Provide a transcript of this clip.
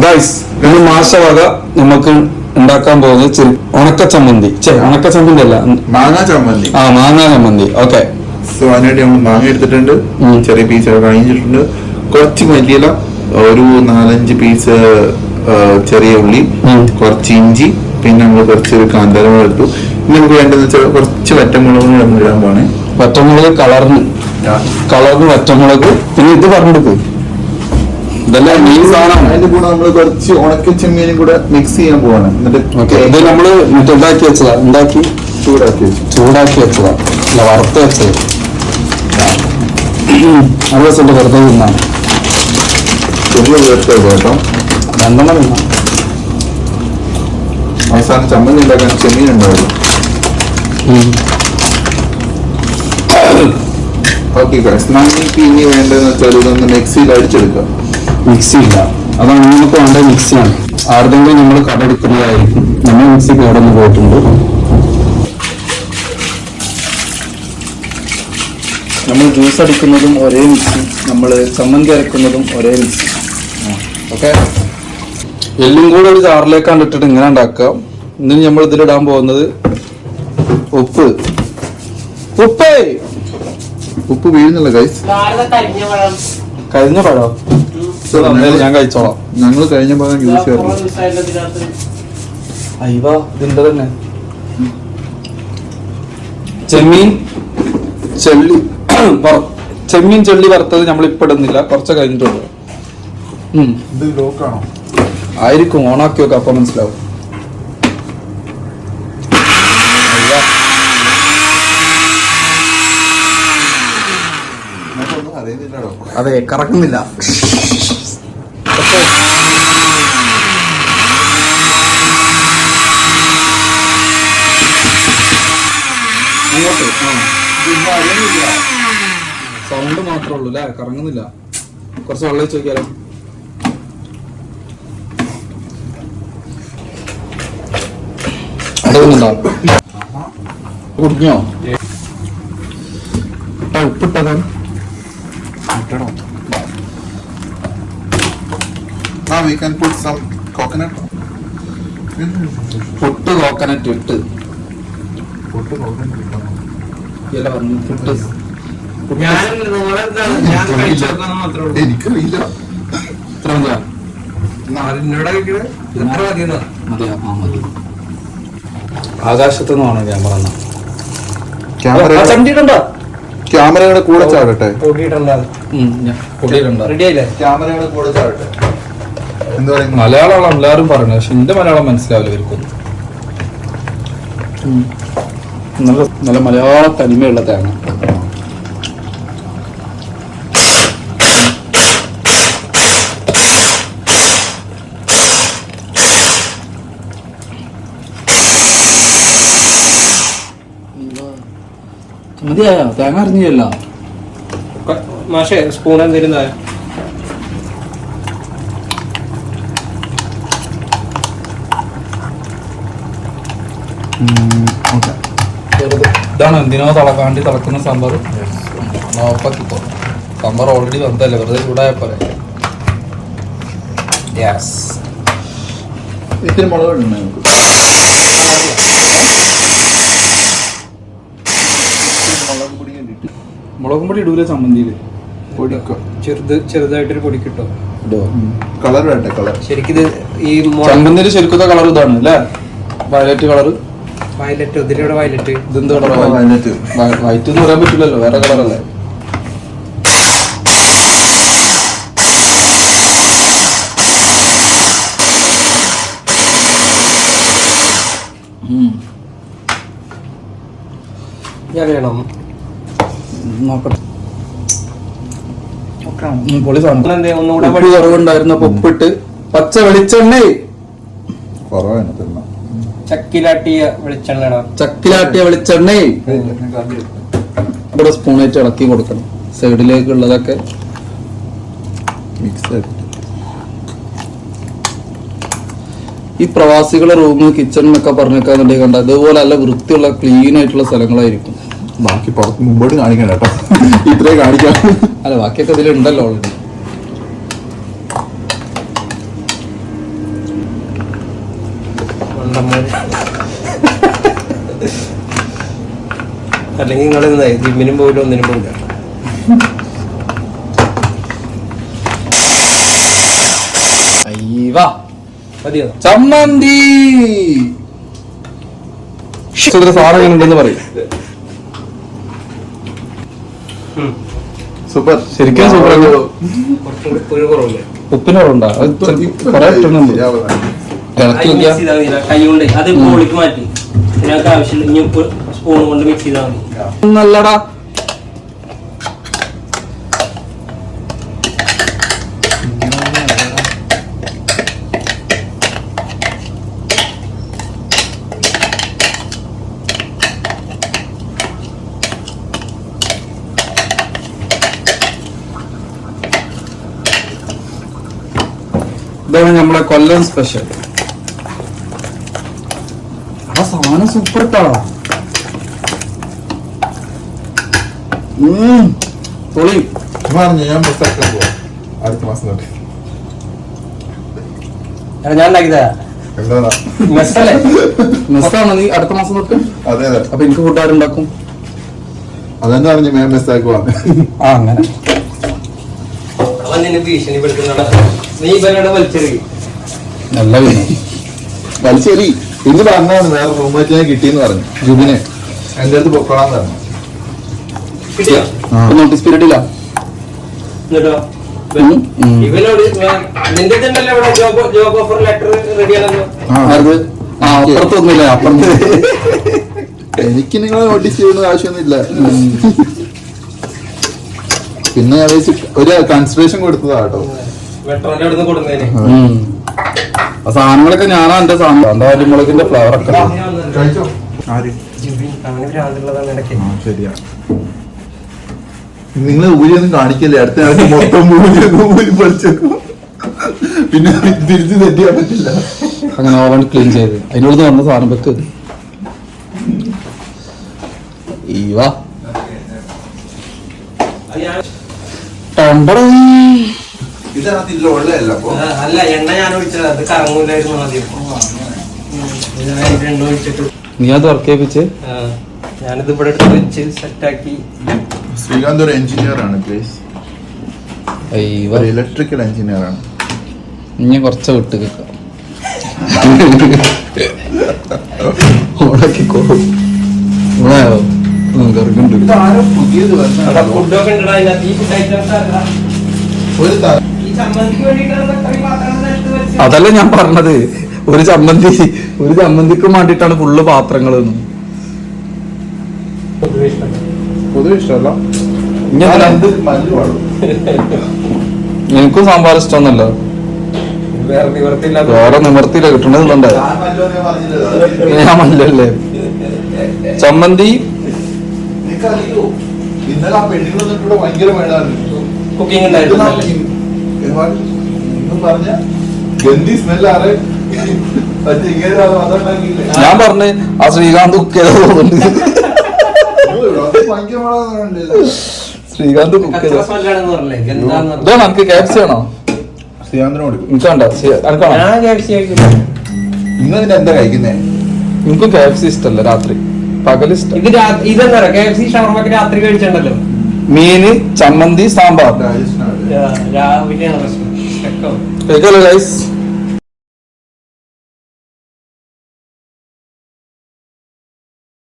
Guys ഇന്ന് മാഷവക നമുക്ക് ഉണ്ടാക്കാൻ പോകുന്നത് ഉണക്ക ചമ്മന്തി. ചെ ഉണക്ക ചമ്മന്തി അല്ല. മാങ്ങ ചമ്മന്തി. ആ മാങ്ങ ചമ്മന്തി. ഓക്കെ. സോ അതിനായിട്ട് നമ്മൾ മാങ്ങ എടുത്തിട്ടുണ്ട്. ചെറിയ പീസ് കഴിഞ്ഞിട്ടുണ്ട് കുറച്ച് മല്ലിയില ഒരു നാലഞ്ച് പീസ് ചെറിയ ഉള്ളി. കുറച്ച് ഇഞ്ചി പിന്നെ നമ്മൾ കുറച്ച് കാന്താരം എടുത്തു. പിന്നെ നമുക്ക് വേണ്ടതെന്ന് വെച്ചാൽ കുറച്ച് വറ്റമുളകും നമ്മൾ ഇടാൻ പോണേ. വറ്റമുളക് കളറിന്. കളറിന് വറ്റമുളക്. പിന്നെ ഇത് പറഞ്ഞെടുക്ക് ഇതെല്ലാം മെയിൻ സാധനമാണ് അതിന്റെ കൂടെ നമ്മൾ കുറച്ച് ഉണക്ക ചെമ്മീനും കൂടെ മിക്സ് ചെയ്യാൻ പോവാണ്. ഓക്കെ ഇത് എന്നിട്ട് നമ്മൾ മറ്റേ ഉണ്ടാക്കി വെച്ചതാ. ഉണ്ടാക്കി ചൂടാക്കി ചൂടാക്കി വെച്ചതാ. അല്ല വറുത്ത് വെച്ചത്. നല്ല രസമുണ്ട് വെറുതെ തിന്നാണ് ചെറിയ ചേർത്ത് കേട്ടോ. രണ്ടെണ്ണം തിന്നാം. അവസാനം ചമ്മന്തി ഉണ്ടാക്കാൻ ചെമ്മീൻ ഉണ്ടാവും ഓക്കെ നമുക്ക് ഇനി വേണ്ടതെന്ന് വെച്ചാൽ ഇതൊന്ന് മിക്സിയിൽ അടിച്ചെടുക്കാം. മിക്സി ഇല്ല അതാണ് നമുക്ക് വേണ്ട മിക്സിയാണ്. ആരുടെങ്കിലും നമ്മൾ കടെടുക്കുന്നതായിരിക്കും നമ്മൾ മിക്സി കേടന്ന് പോയിട്ടുണ്ട്. നമ്മൾ ജ്യൂസ് അടിക്കുന്നതും ഒരേ മിക്സി. നമ്മൾ ചമ്മന്തി അരക്കുന്നതും ഒരേ മിക്സി. ഓക്കെ? എല്ലും കൂടെ ഒരു ചാറിലേക്കാണ് ഇട്ടിട്ട് ഇങ്ങനെ ഉണ്ടാക്കാം ഇന്ന് നമ്മൾ ഇതിലിടാൻ പോകുന്നത് ഉപ്പ്. ഉപ്പ്! ഉപ്പ് വീഴുന്നില്ല കഴിഞ്ഞ ഭാരത കരിഞ്ഞ പഴം. ഞാൻ കഴിച്ചോളാം. ഞങ്ങൾ കഴിഞ്ഞ ഭാഗം യൂസ് കുറെ ചെയ്യാറില്ല ദിവസമായില്ല ഇതിന്റെ തന്നെ? ചെമ്മീൻ ചെള്ളി ചെമ്മീൻ ചെള്ളി വറുത്തത് നമ്മൾ ഇപ്പൊ ഇടുന്നില്ല. കുറച്ച് കഴിഞ്ഞിട്ടുള്ളൂ. ഉം. ഇത് ലോക്കാണോ ആയിരിക്കും ഓണാക്കി വെക്കാം അപ്പൊ മനസ്സിലാവും. അതെ കറക്കുന്നില്ല സൗണ്ട് മാത്രമേ ഉള്ളൂ അല്ലേ? കറങ്ങുന്നില്ല. കുറച്ച് വെള്ളം വെച്ച് നോക്കിയാലോ കുടിക്കോ ആ can put some coconut put coconut ഇട്ട്. പുട്ട് കോക്കനട്ട് ഇല പറഞ്ഞു പുട്ട്. എനിക്കറിയില്ല എത്ര മതിയാ? ആകാശത്ത് നിന്നാണ് ക്യാമറ ക്യാമറ ക്യാമറയുടെ കൂടെ ചാടട്ടെ. പൊടിയിലുണ്ടോ ക്യാമറയുടെ കൂടെ ചാടട്ടെ. എന്താ പറയുക? മലയാളമാണ് എല്ലാവരും പറയുന്നത്. പക്ഷെ എന്റെ മലയാളം മനസ്സിലാവില്ല നല്ല നല്ല മലയാള തനിമയുള്ള തേങ്ങ. മതിയായോ തേങ്ങ അറിഞ്ഞില്ല മാഷേ സ്പൂൺ എന്തേലും ഇതാണ് എന്തിനോ തിളക്കാണ്ടി തിളക്കുന്ന സാമ്പാർ നോപ്പാക്കിക്കോ സാമ്പാർ ഓൾറെഡി വന്നതല്ലേ വെറുതെ ചൂടായ പോലെ യെസ് ഇത്തിരി മുളക് പൊടി മുളകും പൊടി ഇടൂല ചമ്മന്തിയിൽ. പൊടിക്കോ. ചെറുത് ചെറുതായിട്ടൊരു പൊടി കിട്ടും കളർ വേണ്ടേ കളർ ശരിക്കും ഈ ചമ്മന്തിയിൽ ശരിക്കുന്ന കളർ ഇതാണ് അല്ലേ? വയലറ്റ് കളർ വയലറ്റ് ഇതിലൂടെ വയലറ്റ് ഇതെന്ത് കളർ വയലറ്റ്. വൈറ്റ് എന്ന് പറയാൻ പറ്റില്ലല്ലോ വേറെ കളറല്ലേ? വേണം? നോക്കട്ടെ. പൊളി സാധനം. ഒന്നുകൂടെ കുറവുണ്ടായിരുന്ന പൊപ്പിട്ട് ഉപ്പിട്ട് പച്ച വെളിച്ചെണ്ണ. കുറവാണ് തിന്നാ ചക്കിലാട്ടിയ വെളിച്ചെണ്ണ ചക്കിലാട്ടിയ ഇവിടെ സ്പൂണായിട്ട് ഇളക്കി കൊടുക്കണം. സൈഡിലേക്കുള്ളതൊക്കെ മിക്സ് ഈ പ്രവാസികളെ റൂം കിച്ചൺ എന്നൊക്കെ പറഞ്ഞേക്കാന്നുണ്ടെങ്കിൽ കണ്ട അതുപോലെ നല്ല വൃത്തിയുള്ള ക്ലീൻ ആയിട്ടുള്ള സ്ഥലങ്ങളായിരിക്കും. ബാക്കി പുറത്ത് മുമ്പോട്ട് കാണിക്കണം കേട്ടോ. ഇത്രേ കാണിക്കാം അല്ല ബാക്കിയൊക്കെ ഇതിലുണ്ടല്ലോ ഓൾറെഡി അല്ലെങ്കിൽ നിങ്ങൾ ജിമ്മിനും പോയില്ല ഒന്നിനും പോയില്ല മതിയോ? ചമ്മന്തി. സാധനം ഉണ്ടെന്ന് പറയും. സൂപ്പർ. ശരിക്കും സൂപ്പർ. ഉപ്പിന് കുറവുണ്ടോ? കൊറേ ഇളക്കി നോക്കിയാ കൈ കൊണ്ട് അത് ബോളിക്ക് മാറ്റി. ഇതിനൊക്കെ ആവശ്യമില്ല ഇനി ഉപ്പ് സ്പൂൺ കൊണ്ട് മിക്സ് ചെയ്താൽ മതി. നല്ലടാ ഇതാണ് നമ്മളെ കൊല്ലം സ്പെഷ്യൽ ആ സാധനം സൂപ്പർ ട്ടാ ഉം, പൊളി പറഞ്ഞു ഞാൻ ബസ്സാക്കാൻ പോവാം. അടുത്ത മാസം തൊട്ട്. എടാ, ഞാൻ ഉണ്ടാക്കിയതാ എന്താ മെസ്സല്ലേ? മെസ്സാണോ നീ അടുത്ത മാസം തൊട്ട്? അതെ അതെ. അപ്പൊ എനിക്ക് ഫുഡ് ആരുണ്ടാക്കും അതെന്ന് പറഞ്ഞു ഞാൻ ആ അങ്ങനെ. നല്ല വലിച്ചെറി. ഇത് പറഞ്ഞാണ് വേറെ റൂമേറ്റിനെ കിട്ടിയെന്ന് പറഞ്ഞു. ജുബിനെ. എന്റെ അടുത്ത് പൊക്കോളാന്ന് പറഞ്ഞു. നോട്ടീസ് പീരീഡ് ഇല്ല. ആ അപ്പുറത്ത് എനിക്ക് നിങ്ങളെ നോട്ടീസ് ചെയ്യുന്ന ആവശ്യമൊന്നുമില്ല. പിന്നെ ഒരു കൺസിഡറേഷൻ കൊടുത്തതാ കേട്ടോ. സാധനങ്ങളൊക്കെ ഞാനാ എന്റെ സാധനം. എന്താ അരിമുളകിന്റെ ഫ്ലവർ ഒക്കെ. ശരിയാ. നിങ്ങൾ ഊരിയൊന്നും കാണിക്കല്ലേ? അടുത്ത ആൾക്ക് മൊത്തം ഊരി ഊരി പഠിച്ചേക്കും പിന്നെ തിരിച്ചു സെറ്റ് പറ്റില്ല. അങ്ങനെ ഓവൻ ക്ലീൻ ചെയ്ത്. അതിനോട് വന്ന സാധനം വെക്ക്. ഈവാ. ആ, അല്ല എണ്ണ ഞാൻ ഒഴിച്ചത്. അത് കറങ്ങൂലായിരുന്നു ആദ്യം. നീ അത് ഞാനിത് ഇവിടെ എടുത്ത് വെച്ച് സെറ്റാക്കി ശ്രീകാന്ത് ഒരു എഞ്ചിനീയർ ആണ് പ്ലീസ് അയ്യവ ഒരു ഇലക്ട്രിക്കൽ എഞ്ചിനീയർ ആണ്. ഇനി കുറച്ച് വിട്ട് കേൾക്കാം അതല്ല ഞാൻ പറഞ്ഞത്. ഒരു ചമ്മന്തി ഒരു ചമ്മന്തിക്കും വേണ്ടിയിട്ടാണ് ഫുള്ള് പാത്രങ്ങൾ പൊതുവെ ഇഷ്ടമല്ല. എനിക്കും സാമ്പാർ ഇഷ്ടമൊന്നുമല്ല. വേറെ നിവർത്തിയില്ല കിട്ടണതുണ്ട് ഞാൻ മല്ലല്ലേ ചമ്മന്തി? ഇന്നലെ ആ ഇവിടെ ഭയങ്കര കുക്കിംഗ് ഗന്ധി സ്മെല്ലാറ് ഞാൻ പറഞ്ഞ് ആ ശ്രീകാന്ത് കുക്ക് ചെയ്ത തോന്നുന്നുണ്ട് ഇതാണ് നമുക്ക് ക്യാപ്സി ആണോ? ശ്രീകാന്തിനോട് കൊടുക്കും എനിക്ക് വേണ്ട എനിക്കാണോ ഞാൻ ക്യാപ്സി കഴിക്കില്ല നിങ്ങൾ എന്താ കഴിക്കുന്നേ? എനിക്കും ക്യാപ്സി ഇഷ്ടമല്ല രാത്രി. പകൽ ഇഷ്ടം. ഇത് രാ- ഇതെന്താ പറയാ കെ എഫ് സി ഷവർമൊക്കെ രാത്രി കഴിച്ചിട്ടുണ്ടല്ലോ മീന് ചമ്മന്തി സാമ്പാർ. ഗൈസ്